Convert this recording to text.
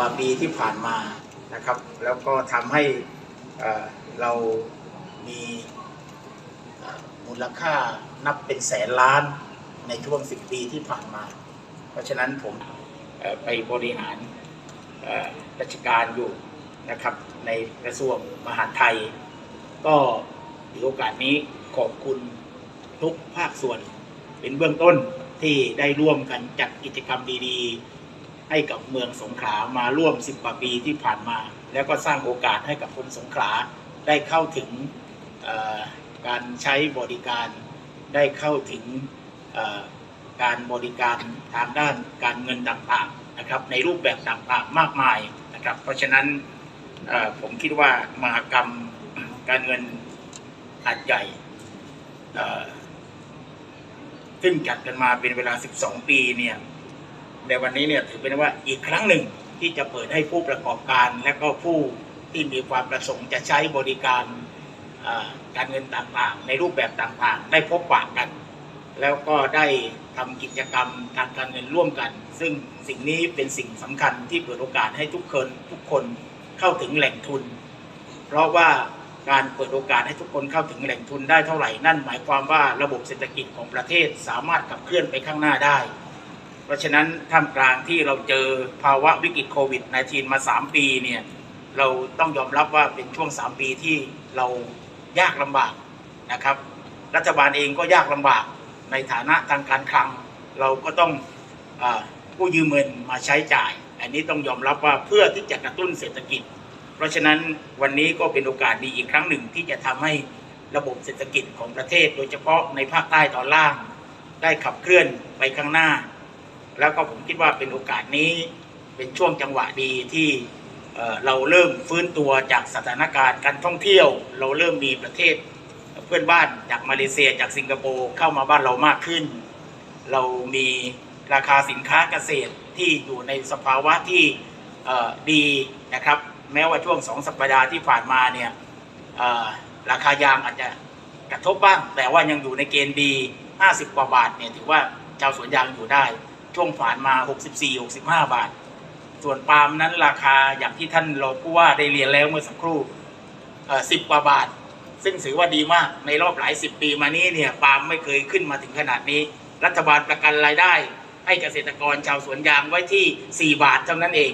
กว่าปีที่ผ่านมานะครับ แล้วก็ทำให้เรามีมูลค่านับเป็นแสนล้านในช่วง 10 ปีที่ผ่านมา เพราะฉะนั้นผมไปบริหารราชการอยู่นะครับในกระทรวงมหาดไทย ก็ถือโอกาสนี้ขอบคุณทุกภาคส่วนเป็นเบื้องต้นที่ได้ร่วมกันจัดกิจกรรมดีๆ ให้กับเมืองสงขลามาร่วม 10กว่าปีที่ผ่านมา แล้วก็สร้างโอกาสให้กับคนสงขลาได้เข้าถึงการใช้บริการได้เข้าถึงการบริการทางด้านการเงินต่างๆนะครับ ในรูปแบบต่างๆมากมายนะครับ เพราะฉะนั้นผมคิดว่ามหากรรมการเงินหัดใหญ่ซึ่งจัดกันมาเป็นเวลา 12 ปีเนี่ย ในวันนี้เนี่ยถือเป็นว่าอีกครั้งหนึ่งที่จะเปิดให้ผู้ประกอบการ และก็ผู้ที่มีความประสงค์จะใช้บริการการเงินต่างๆ ในรูปแบบต่างๆ ได้พบปะกัน แล้วก็ได้ทำกิจกรรมทางการเงินร่วมกัน ซึ่งสิ่งนี้เป็นสิ่งสำคัญที่เปิดโอกาสให้ทุกคนทุกคนเข้าถึงแหล่งทุน เพราะว่าการเปิดโอกาสให้ทุกคนเข้าถึงแหล่งทุนได้เท่าไหร่ นั่นหมายความว่าระบบเศรษฐกิจของประเทศสามารถขับเคลื่อนไปข้างหน้าได้ เพราะฉะนั้นท่ามกลางที่เราเจอภาวะวิกฤตโควิด -19 มา 3 ปีเนี่ยเราต้องยอมรับว่าเป็นช่วง 3 ปีที่เรายากลำบากนะครับ รัฐบาลเองก็ยากลำบากในฐานะทางการคลัง เราก็ต้องอกู้ยืมเงินมาใช้จ่าย อันนี้ต้องยอมรับว่าเพื่อที่จะกระตุ้นเศรษฐกิจ เพราะฉะนั้นวันนี้ก็เป็นโอกาสดีอีกครั้งหนึ่งที่จะทำให้ระบบเศรษฐกิจของประเทศ โดยเฉพาะในภาคใต้ตอนล่าง ได้ขับเคลื่อนไปข้างหน้า แล้วก็ผมคิดว่าเป็นโอกาสนี้เป็นช่วงจังหวะดีที่เเราเริ่มฟื้นตัวจากสถานการณ์การท่องเที่ยว เราเริ่มมีประเทศเพื่อนบ้านจากมาเลเซียจากสิงคโปร์เข้ามาบ้านเรามากขึ้น เรามีราคาสินค้าเกษตรที่อยู่ในสภาวะที่ดีนะครับ แม้ว่าช่วงสองสัปดาห์ที่ผ่านมาเนี่ยราคายางอาจจะกระทบบ้าง แต่ว่ายังอยู่ในเกณฑ์ดี 50 กว่าบาทเนี่ยถือว่าชาวสวนยางอยู่ได้ ช่วงผ่านมา 64 65 บาท ส่วนปาล์มนั้นราคาอย่างที่ท่านรองผู้ว่าได้เรียนแล้วเมื่อสักครู่10กว่าบาท ซึ่งถือว่าดีมากในรอบหลายสิบปีมานี้เนี่ยปาล์มไม่เคยขึ้นมาถึงขนาดนี้ รัฐบาลประกันรายได้ ให้เกษตรกรชาวสวนยางไว้ที่ 4 บาทเท่านั้นเอง